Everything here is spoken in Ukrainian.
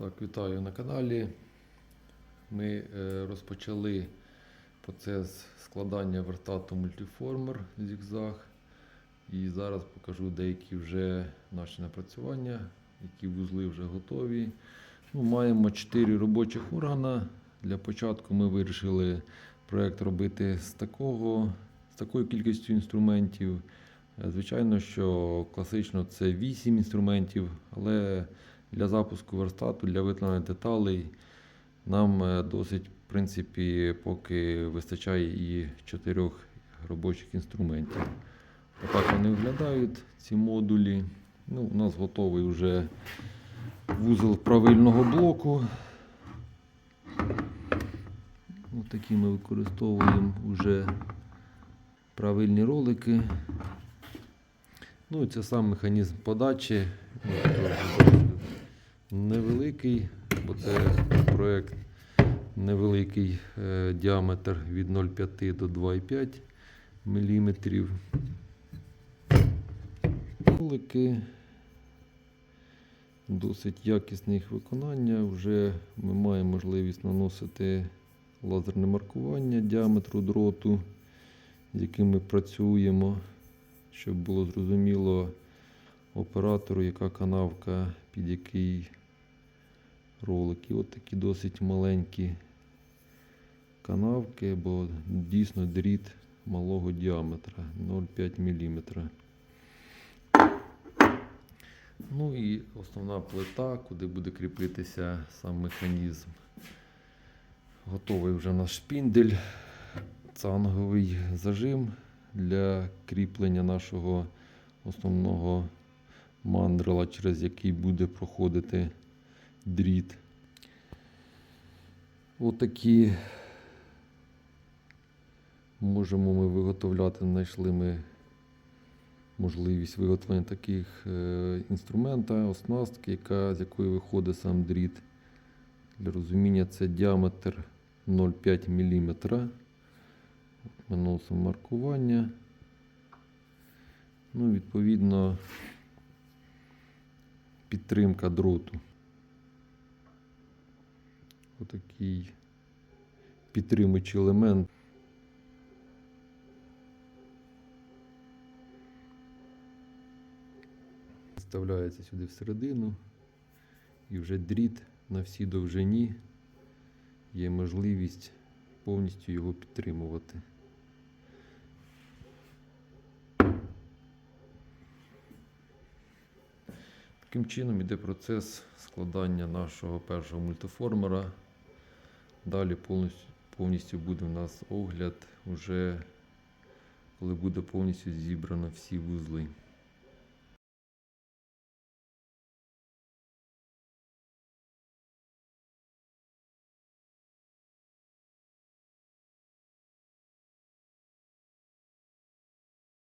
Так, вітаю на каналі. Ми е, розпочали процес складання вертату мультиформер зігзаг. І зараз покажу деякі вже наші напрацювання, які вузли вже готові. Ну, маємо 4 робочих органа. Для початку ми вирішили проєкт робити з, такого, з такою кількістю інструментів. Е, Звичайно, що класично це 8 інструментів, але для запуску верстату, для виготовлення деталей нам е, досить, в принципі, поки вистачає і чотирьох робочих інструментів. Отак вони виглядають, ці модулі. Ну, у нас готовий вже вузол правильного блоку. Ось такі ми використовуємо вже правильні ролики. Ну, це сам механізм подачі. Невеликий, бо це проєкт невеликий е, діаметр від 0,5 до 2,5 мм. Ролики досить якісне їх виконання. Вже ми маємо можливість наносити лазерне маркування діаметру дроту, з яким ми працюємо, щоб було зрозуміло оператору, яка канавка, під який ролик. І от такі досить маленькі канавки, бо дійсно дріт малого діаметра 0,5 мм. Ну і основна плита, куди буде кріпитися сам механізм. Готовий вже наш шпіндель, цанговий зажим для кріплення нашого основного мандрила, через який буде проходити дріт. Отакі можемо ми виготовляти, знайшли ми можливість виготовлення таких е, інструмента, оснастки, яка, з якої виходить сам дріт. Для розуміння це діаметр 0,5 мм. Ми носимо маркування. Ну, відповідно, підтримка дроту. Отакий підтримуючий елемент. Вставляється сюди всередину. І вже дріт на всій довжині є можливість повністю його підтримувати. Таким чином йде процес складання нашого першого мультиформера. Далі повністю, повністю буде у нас огляд, уже коли буде повністю зібрано всі вузли.